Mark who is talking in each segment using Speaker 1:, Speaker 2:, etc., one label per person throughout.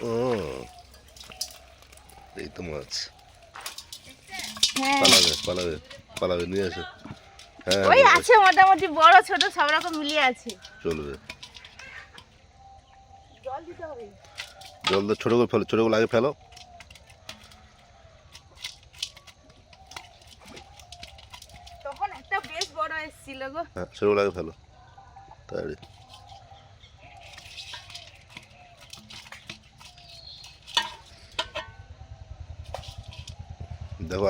Speaker 1: ও। এই তো মাছ।
Speaker 2: হ্যাঁ।
Speaker 1: পালাবে পালাবে পালাবে নিয়ে আসো হ্যাঁ
Speaker 2: ওই আছে মোটামুটি বড় ছোট সব রকম মিলিয়ে আছে।
Speaker 1: চলবে।
Speaker 2: জল দিতে হবে।
Speaker 1: জল দিয়ে ছোটো করে ফেলো ছোটো করে আগে ফেলো।
Speaker 2: তখন একটা বেশ বড় এসেছিল গো।
Speaker 1: হ্যাঁ ছোটো করে আগে ফেলো। তাড়াতাড়ি দেখো আর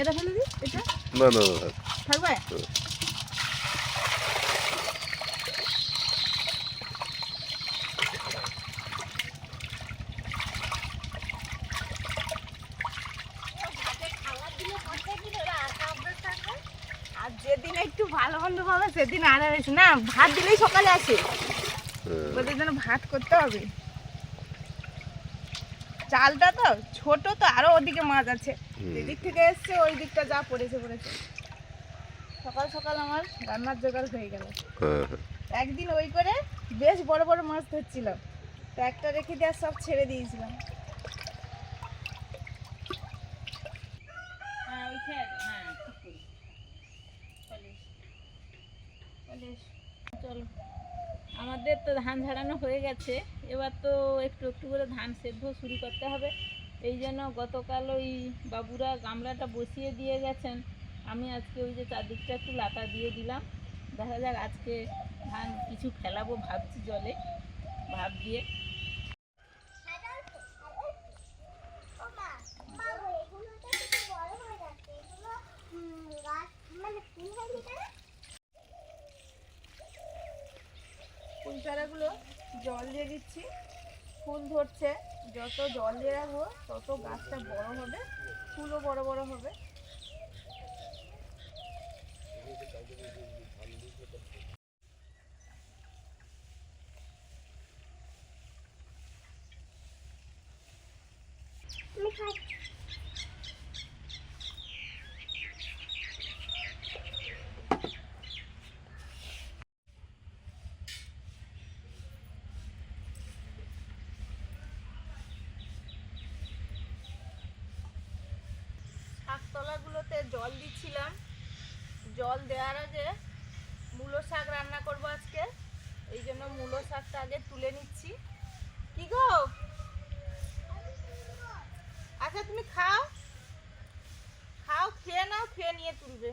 Speaker 2: এটা ফেলে দি এটা?
Speaker 1: না না না
Speaker 2: থাকবে? আর যেদিন একটু ভালো মন্দ পাবে সেদিন আর আর না ভাত দিলেই সকালে আসে।
Speaker 1: হ্যাঁ,
Speaker 2: ওদের জন্য ভাত করতে হবে। চালটা তো ছোট তো আরও ওদিকে মাছ আছে। এদিক থেকে এসছে ওই দিকটা যা পড়েছে পড়েছে। সকাল সকাল আমার রান্নার জোগাড় হয়ে গেল।
Speaker 1: হ্যাঁ হ্যাঁ।
Speaker 2: একদিন ওই করে বেশ বড় বড় মাছ ধরছিল। তো একটা রেখে আর সব ছেড়ে দিয়েছিলাম। হ্যাঁ হ্যাঁ। চলো। আমাদের তো ধান ঝাড়ানো হয়ে গেছে। এবার তো একটু একটু করে ধান সেদ্ধ শুরু করতে হবে। এই জন্য গতকাল ওই বাবুরা গামলাটা বসিয়ে দিয়ে গেছেন। আমি আজকে ওই যে চারদিকটা একটু লাতা দিয়ে দিলাম। দেখা যাক আজকে ধান কিছু ফেলাবো ভাবছি জলে, ভাব দিয়ে ফুল চারাগুলো জল দিয়ে দিচ্ছি। ফুল ধরছে। যত জল দিয়ে রাখব তত গাছটা বড় হবে। ফুলও বড় বড় হবে। শাকতলাগুলোতে জল দিচ্ছিলাম। জল দেওয়ার আগে মূলো শাক রান্না করব আজকে। এই জন্য মূলো শাকটা আগে তুলে নিচ্ছি। কি গো? আচ্ছা তুমি খাও। খাও, খেয়ে নাও, খেয়ে নিয়ে তুলবে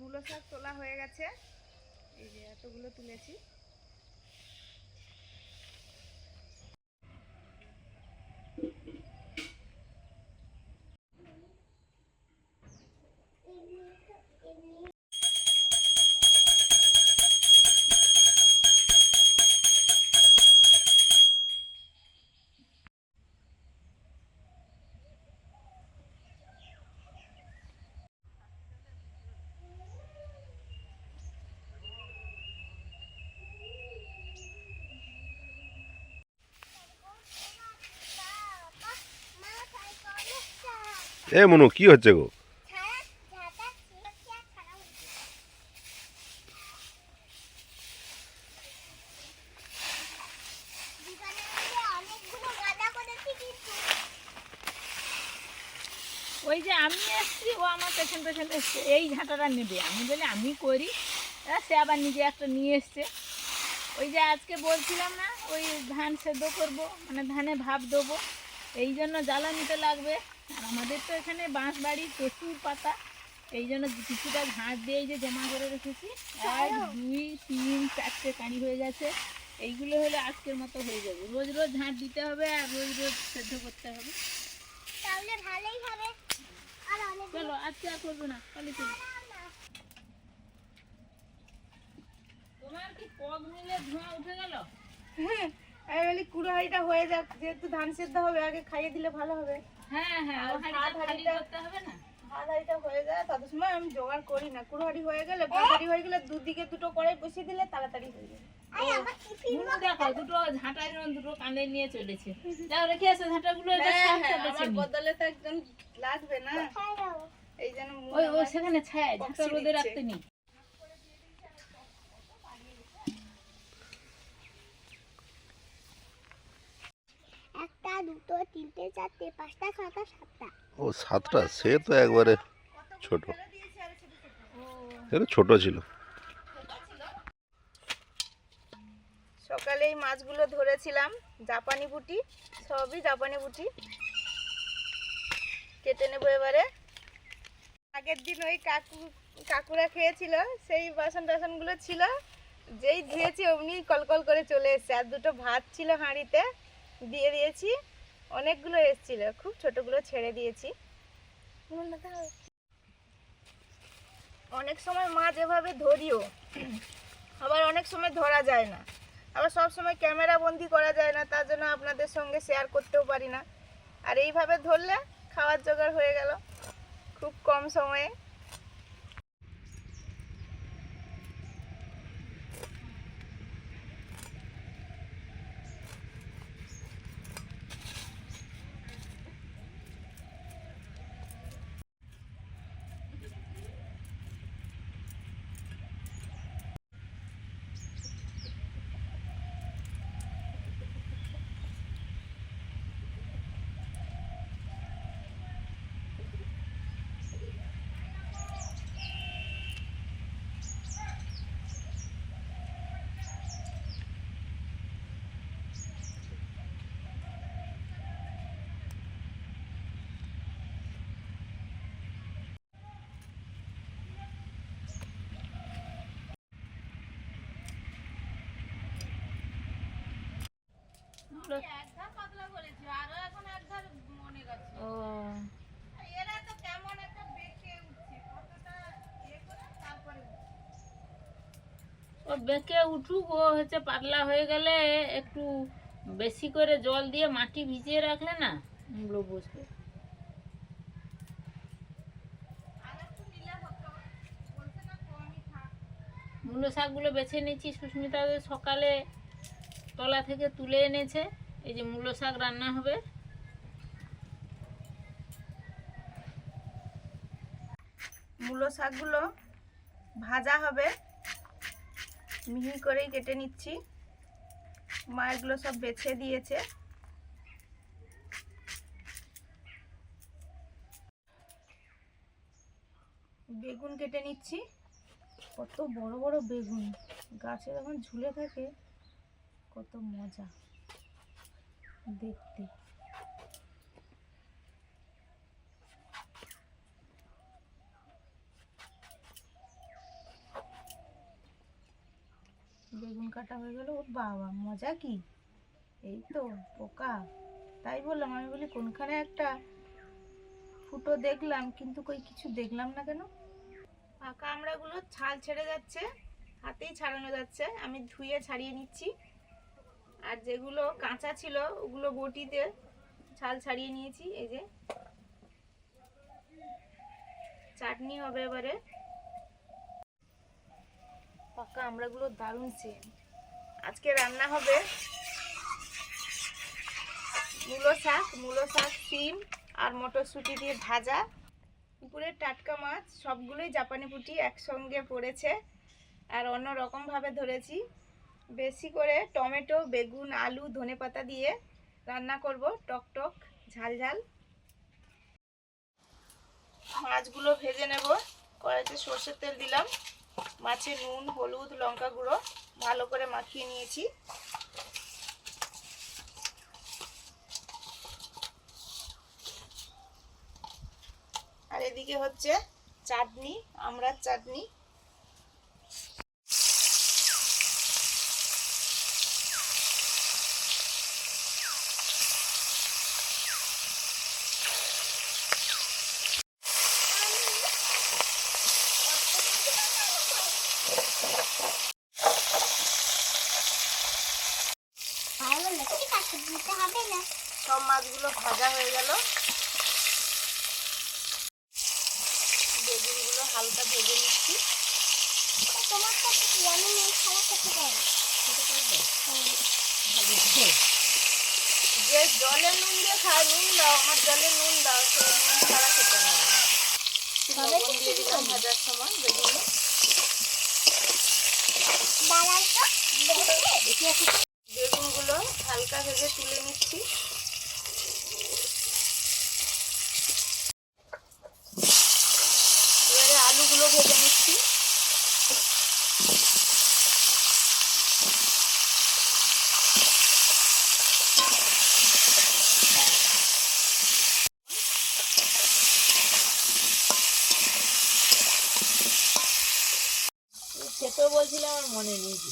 Speaker 2: মূলো শাক তোলা হয়ে গেছে। এই যে এতগুলো তুলেছি।
Speaker 1: এ মনু, কি হচ্ছে গো?
Speaker 2: ওই যে আমি এসছি, ও আমার পেছন পেছন এসছে। এই ঝাঁটাটা নেবে। আমি বলে, আমি করি। সে আবার নিজে একটা নিয়ে এসছে। ওই যে আজকে বলছিলাম না, ওই ধান সেদ্ধ করব মানে ধানে ভাব দেবো। এই জন্য জ্বালানিতে লাগবে। আমাদের তো এখানে বাঁশ বাড়ি প্রচুর পাতা। এই জন্য কিছুটা ঘাস দিয়ে যে জমা করে রেখেছি। এক দুই তিন চারটে কানি হয়ে গেছে। এইগুলো হলে আজকের মতো হয়ে যাবে। রোজ রোজ ঝাঁট দিতে হবে আর রোজ রোজ সেদ্ধ করতে হবে।
Speaker 3: তাহলে ভালোই হবে। আর অনেক
Speaker 2: চলো আজকে আর করব না। কালি চলো। তোমার কি পগ মিলে ধোঁয়া উঠে গেল? আমি বলি কুড়ো হাঁড়িটা হয়ে যাক। যেহেতু ধান সেদ্ধ হবে আগে খাইয়ে দিলে ভালো হবে।
Speaker 4: হ্যাঁ হ্যাঁ
Speaker 2: আর
Speaker 4: ও হাঁড়িটা
Speaker 2: ভাত
Speaker 4: খালি
Speaker 2: হাঁড়িটা-
Speaker 4: করতে হবে না। ভাড়াহাড়িটা হয়ে যায় তত সময় আমি জোগাড় করি না। কুড়োহাড়ি হয়ে গেলে ভাড়াহাড়ি হয়ে গেলে দুদিকে দুটো কড়াই বসিয়ে দিলে তাড়াতাড়ি হয়ে যাবে
Speaker 2: দেখো দুটো জন্য দুটো নিয়ে চলেছে। যাও রেখে আসো ঝাঁটাগুলো এটা
Speaker 4: হ্যাঁ আমার বদলে তো একজন লাগবে না। এই জন্য
Speaker 2: ওই সেখানে ছায় ঝাঁটা রোদে রাখতে নি
Speaker 3: একটা দুটো তিনটে চারটে পাঁচটা ছটা সাতটা।
Speaker 1: ও সাতটা? সে তো একবারে ছোট। এটা ছোট ছিল।
Speaker 4: সকালে এই মাছগুলো ধরেছিলাম। জাপানি বুটি সবই জাপানি বুটি। কেটে নেব এবারে। আগের দিন ওই কাকু কাকুরা খেয়েছিল সেই বাসন টাসনগুলো ছিল। যেই ধুয়েছি অমনি কলকল করে চলে এসছে। আর দুটো ভাত ছিল হাঁড়িতে দিয়ে দিয়েছি। অনেকগুলো এসেছিল, খুব ছোটগুলো ছেড়ে দিয়েছি। অনেক সময় মাছ এভাবে ধরিও, আবার অনেক সময় ধরা যায় না। আবার সব সময় ক্যামেরা বন্দি করা যায় না, তার জন্য আপনাদের সঙ্গে শেয়ার করতেও পারি না। আর এইভাবে ধরলে খাওয়ার জোগাড় হয়ে গেল, খুব কম সময়ে। তারপরে
Speaker 2: ও। বেঁকে উঠুক ও হচ্ছে পাতলা হয়ে গেলে একটু বেশি করে জল দিয়ে মাটি ভিজিয়ে রাখলে না ওগুলো বসবে। মূলো শাকগুলো বেছে নিচ্ছি সুস্মিতা সকালে। তলা থেকে তুলে এনেছে। এই যে মূলো শাক রান্না হবে।
Speaker 4: মূলো শাকগুলো ভাজা হবে। মিহি করেই কেটে নিচ্ছি। মা এগুলো সব বেছে দিয়েছে। বেগুন কেটে নিচ্ছি। কত বড় বড় বেগুন। গাছে যখন ঝুলে থাকে। কত মজা। দেখতে। বেগুন কাটা হয়ে গেল। ও বাবা, মজা কি? এই তো, পোকা। তাই বললাম, আমি বলি, কোনখানে একটা ফুটো দেখলাম, কিন্তু কই কিছু দেখলাম না কেন? পাকা আমড়াগুলো ছাল ছেড়ে যাচ্ছে, হাতেই ছাড়ানো যাচ্ছে। আমি ধুয়ে ছাড়িয়ে নিচ্ছি। আর যেগুলো কাঁচা ছিল, ওগুলো বটিতে ছাল ছাড়িয়ে নিয়েছি, এই যে। চাটনি হবে এবারে। পাকা আমড়াগুলো দারুণ সেম আজকে রান্না হবে মূলো শাক মূলো শাক, সিম আর মটরশুঁটি দিয়ে ভাজা। পুকুরের টাটকা মাছ, সবগুলোই জাপানি পুঁটি একসঙ্গে পড়েছে। আর অন্য রকমভাবে ধরেছি। বেশি করে টমেটো, বেগুন, আলু ধনেপাতা দিয়ে রান্না করব। টক টক, ঝাল ঝাল। মাছগুলো ভেজে নেব। কড়াইতে সর্ষের তেল দিলাম। মাছে নুন, হলুদ, লঙ্কা গুঁড়ো ভালো করে মাখিয়ে নিয়েছি। আর এদিকে হচ্ছে চাটনি আমড়ার চাটনি
Speaker 3: ভালো লেগে কাটতে দিতে হবে না
Speaker 4: সব মাছগুলো ভাজা হয়ে গেল হালকা ভেজে নিচ্ছি
Speaker 3: তোমার কাছে কি আমি নুন ছাড়া খেতে পারি
Speaker 4: যে জলে নুন দিয়ে খায় আমার জলে নুন দাও সে নুন ছাড়া খেতে হবে লবণ দিয়ে দিলাম ভাজার সময় বেগুনে বেগুনগুলো হালকা ভেজে তুলে নিচ্ছি এবারে আলুগুলো ভেজে নিচ্ছি
Speaker 2: খেতেও বলছিলাম আমার মনে নেই যে।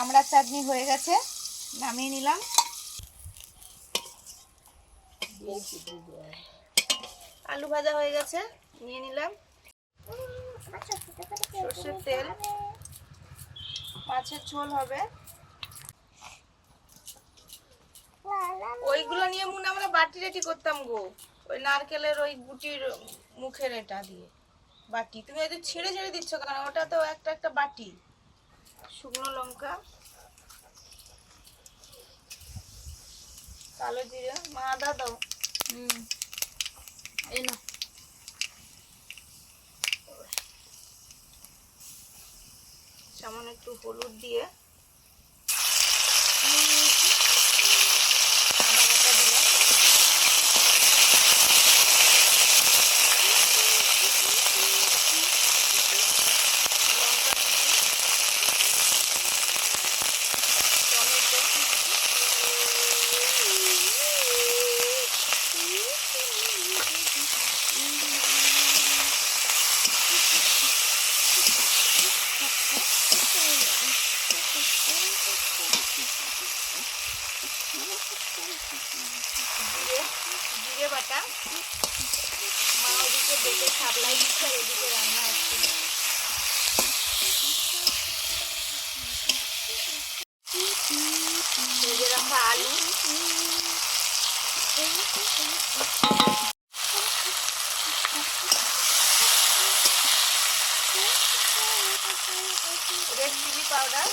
Speaker 4: আমরা চাটনি হয়ে গেছে, নামিয়ে নিলাম। আলু ভাজা হয়ে গেছে, নিয়ে নিলাম। সর্ষের তেল। মাছের ঝোল হবে। ওইগুলো নিয়ে মনে আমরা বাটি রেটি করতাম গো। ওই নারকেলের ওই গুটির মুখের এটা দিয়ে। বাটি। তুমি হয়তো ছেড়ে ছিঁড়ে দিচ্ছ কেন? ওটা তো একটা একটা বাটি। শুকনো লঙ্কা। কালো জিরে মা আদা দাও।
Speaker 2: হুম। এই না
Speaker 4: সামান্য একটু হলুদ দিয়ে আদা বাটা দিলাম লঙ্কা কুচি, টমেটো জিরে জিরে বাটা মা বেটে সাপ্লাই দিচ্ছে এদিকে রান্না হচ্ছে ভেজে রাখা আলু রেড চিলি পাউডার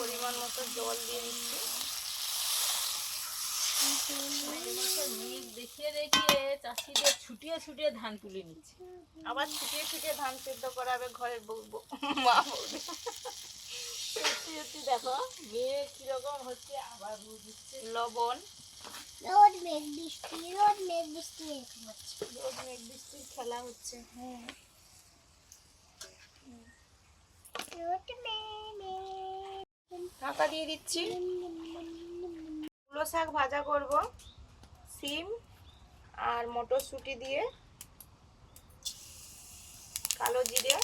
Speaker 4: পরিমাণ মতো জল দিয়ে দিচ্ছি
Speaker 2: মেঘ দেখিয়ে দেখিয়ে চাষিদের ছুটিয়ে ছুটিয়ে ধান তুলে নিচ্ছে।
Speaker 4: আবার ছুটিয়ে ছুটিয়ে ধান সেদ্ধ করাবে ঘরের বউ মা
Speaker 2: সত্যি সত্যি দেখো মেঘ কীরকম হচ্ছে আবার দিচ্ছে
Speaker 4: লবণ।
Speaker 3: রোদ মেঘ বৃষ্টি রোদ মেঘ বৃষ্টি এরকম হচ্ছে।
Speaker 4: রোদ মেঘ বৃষ্টির খেলা হচ্ছে।
Speaker 3: হ্যাঁ।
Speaker 4: ঢাকা দিয়ে দিচ্ছি। মূলো শাক ভাজা করব সিম আর মটরশুঁটি দিয়ে কালো জিরে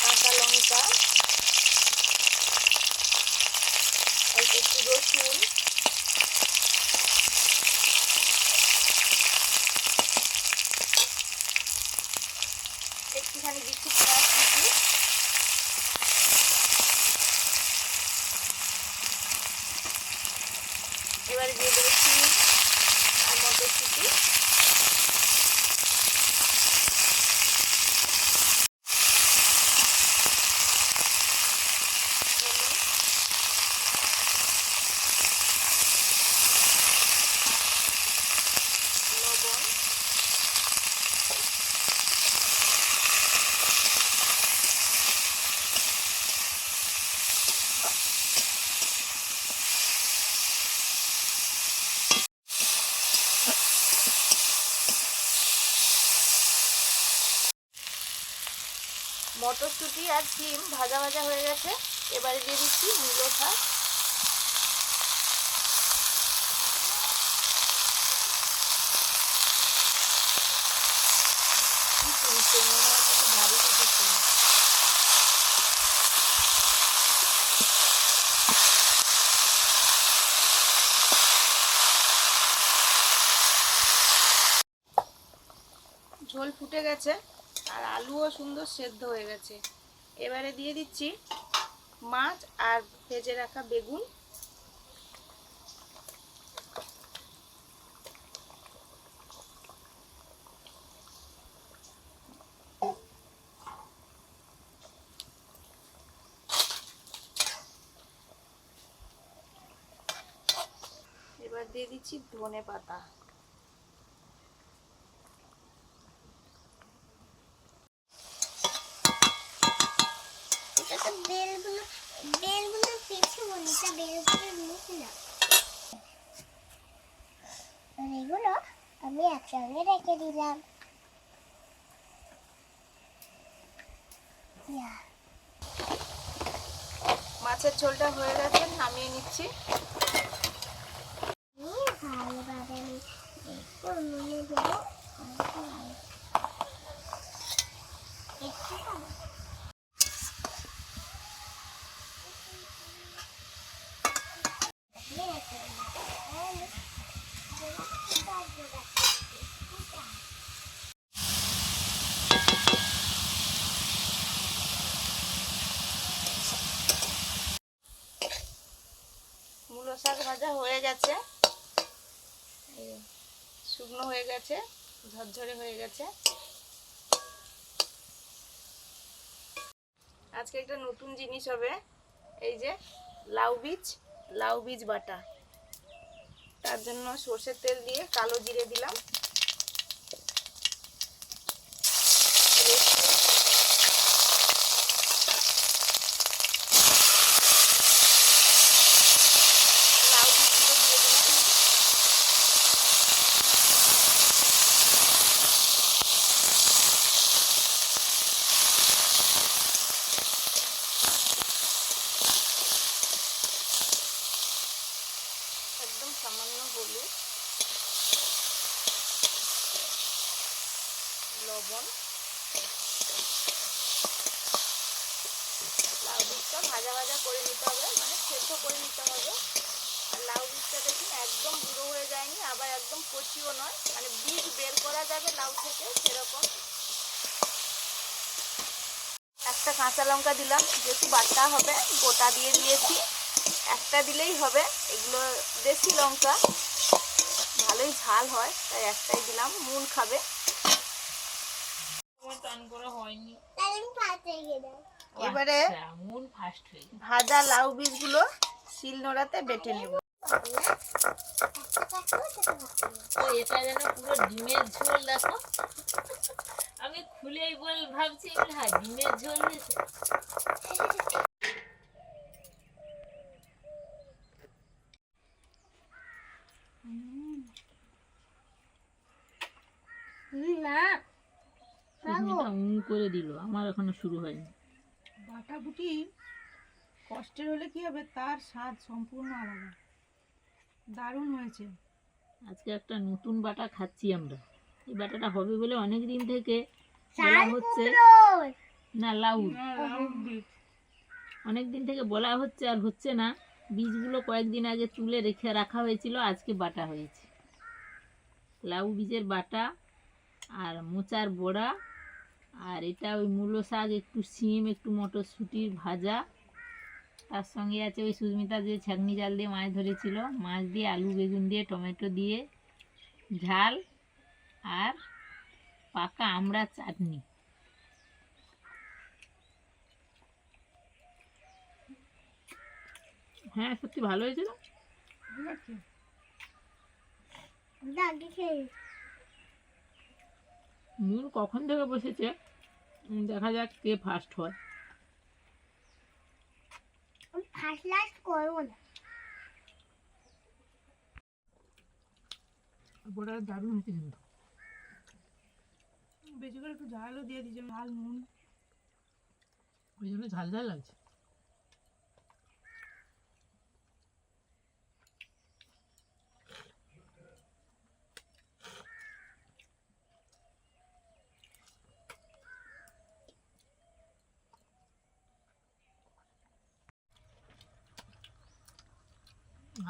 Speaker 4: কাঁচা লঙ্কা একটু রসুন একটুখানি দিচ্ছি পেঁয়াজ কুচি এবারে দিয়ে দেবো সিম আর মটরশুঁটি লবণ মটরশুঁটি আর সিম ভাজা ভাজা হয়ে গেছে এবারে দিয়ে দিচ্ছি মূলো শাক। ঝোল ফুটে গেছে, আর আলুও সুন্দর সেদ্ধ হয়ে গেছে এবারে দিয়ে দিচ্ছি মাছ আর ভেজে রাখা বেগুন। এবার দিয়ে দিচ্ছি ধনে পাতা
Speaker 3: এটা তো বেলগুলো বেলগুলো বেলগুলোর মুখ না। এগুলো আমি একসঙ্গে রেখে দিলাম।
Speaker 4: মাছের ঝোলটা হয়ে গেছে নামিয়ে নিচ্ছি।
Speaker 3: ভালোভাবে আমি নুনে দেবো ভালো। একটু খাব। আমি রেখে দিলাম। আমি-
Speaker 4: মূলো শাক ভাজা হয়ে গেছে শুকনো হয়ে গেছে, ঝরঝরে হয়ে গেছে। আজকে একটা নতুন জিনিস হবে, এই যে লাউ বীজ লাউ বীজ বাটা। তার জন্য সর্ষের তেল দিয়ে কালো জিরে দিলাম লাউ বীজগুলো দিয়ে দিলাম একদম সামান্য হলুদ লবণ লাউ বীজটা ভাজা ভাজা করে নিতে হবে মানে সেদ্ধ করে নিতে হবে আর লাউ বীজটা দেখুন একদম বুড়ো হয়ে যায়নি আবার একদম কচিও নয় মানে বীজ বের করা যাবে লাউ থেকে সেরকম একটা কাঁচা লঙ্কা দিলাম। যেহেতু বাটা হবে গোটা দিয়ে দিয়েছি। একটা দিলেই হবে। এগুলো দেশি লঙ্কা। ভালোই ঝাল হয় তাই একটাই দিলাম। মূল খাবে। এবারে
Speaker 2: আচ্ছা, মন ফাস্ট হয়ে গেছে।
Speaker 4: ভাজা লাউ বীজগুলো শিল নোড়াতে বেটে নেব।
Speaker 2: এটা যেন পুরো ডিমের ঝোল দেখো। আমি খুলেই বল ভাবছি হ্যাঁ ডিমের ঝোল করে দিল আমার এখনও শুরু হয়নি।
Speaker 4: বাটাবুটি কষ্টের হলে কি হবে? তার স্বাদ সম্পূর্ণ আলাদা। দারুণ হয়েছে।
Speaker 2: আজকে একটা নতুন বাটা খাচ্ছি আমরা। এই বাটাটা হবে বলে অনেক দিন থেকে বলা হচ্ছে। না লাউ। অনেক দিন থেকে বলা হচ্ছে আর হচ্ছে না। বীজগুলো কয়েকদিন আগে তুলে রেখে রাখা হয়েছিল আজকে বাটা হয়েছে। লাউ বীজের বাটা আর মোচার বড়া আর এটা ওই মূলো শাক একটু সিম একটু মটরশুঁটির ভাজা। তার সঙ্গে আছে ওই সুস্মিতা যে ছাগনি জাল দিয়ে মাছ ধরেছিল। মাছ দিয়ে আলু বেগুন দিয়ে টমেটো দিয়ে ঝাল আর পাকা আমড়ার চাটনি। হ্যাঁ সত্যি ভালো হয়েছিল মূল কখন থেকে বসেছে? দেখা যাক কে ফার্স্ট হয়।
Speaker 3: আমি ফার্স্ট লাস্ট করব না।
Speaker 2: বড়াটা দারুণ হয়েছে কিন্তু।
Speaker 4: বেশি করে একটু ঝালও দিয়ে দিয়েছে ঝাল নুন।
Speaker 2: ওই জন্য ঝাল ঝাল লাগছে।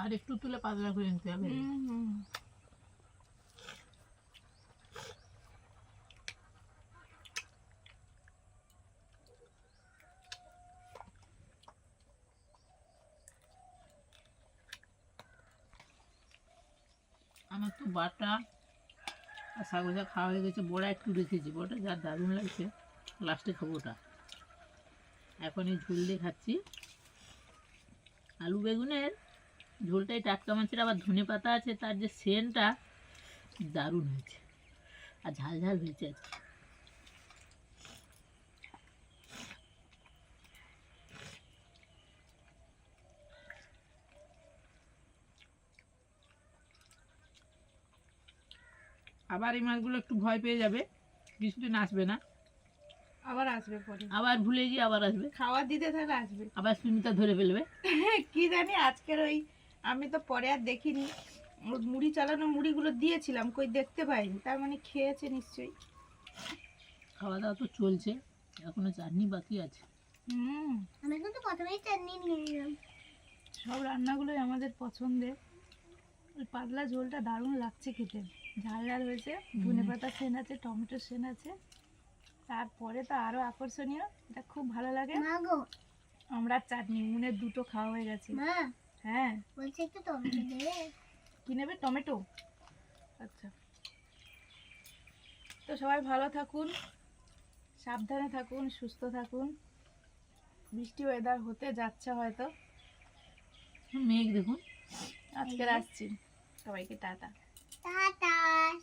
Speaker 2: আর একটু তুলে পাতলা করে নিতে হবে। আমার তো বাটা আর শাক ভাজা খাওয়া হয়ে গেছে বড়া একটু রেখেছি। বড়া যা দারুণ লাগছে লাস্টে খাব ওটা। এখন এই ঝুল দিয়ে খাচ্ছি। আলু বেগুনের ঝোলটাই টাটকা মাছের আবার ধনে পাতা আছে তার যে সেন্টটা দারুণ হয়েছে। আর ঝাল ঝাল হয়েছে আজকে। আবার এই মাছগুলো একটু ভয় পেয়ে যাবে কিছুদিন আসবে না।
Speaker 4: আবার আসবে পরে।
Speaker 2: আবার ভুলে গিয়ে আবার আসবে।
Speaker 4: খাবার দিতে তাহলে আসবে।
Speaker 2: আবার সুমিতা ধরে ফেলবে।
Speaker 4: কি জানি আজকের ওই আমি তো পরে আর দেখিনি। ওর মুড়ি চালানো মুড়িগুলো দিয়েছিলাম কই দেখতে পাইনি। তার মানে খেয়েছে নিশ্চয়ই।
Speaker 2: খাওয়া দাওয়া তো চলছে এখনও চাটনি বাকি আছে।
Speaker 4: হুম।
Speaker 3: আমি কিন্তু প্রথমেই চাটনি নিয়ে নিলাম।
Speaker 4: সব রান্নাগুলোই আমাদের পছন্দের। ওই পাতলা ঝোলটা দারুণ লাগছে খেতে। ঝাল ঝাল হয়েছে ধনে পাতা সেন আছে টমেটো সেন আছে। তারপরে তো আরও আকর্ষণীয় এটা খুব ভালো লাগে। আমরা চাটনি মুনের দুটো খাওয়া হয়ে গেছে।
Speaker 3: মা।
Speaker 4: হ্যাঁ।
Speaker 3: বলছি একটু টমেটো দেবে
Speaker 4: কি নেবে? টমেটো? আচ্ছা। তো সবাই ভালো থাকুন সাবধানে থাকুন সুস্থ থাকুন। বৃষ্টি ওয়েদার হতে যাচ্ছে হয়তো।
Speaker 2: মেঘ দেখুন।
Speaker 4: আজকে আসছি সবাইকে টাটা।
Speaker 3: টাটা।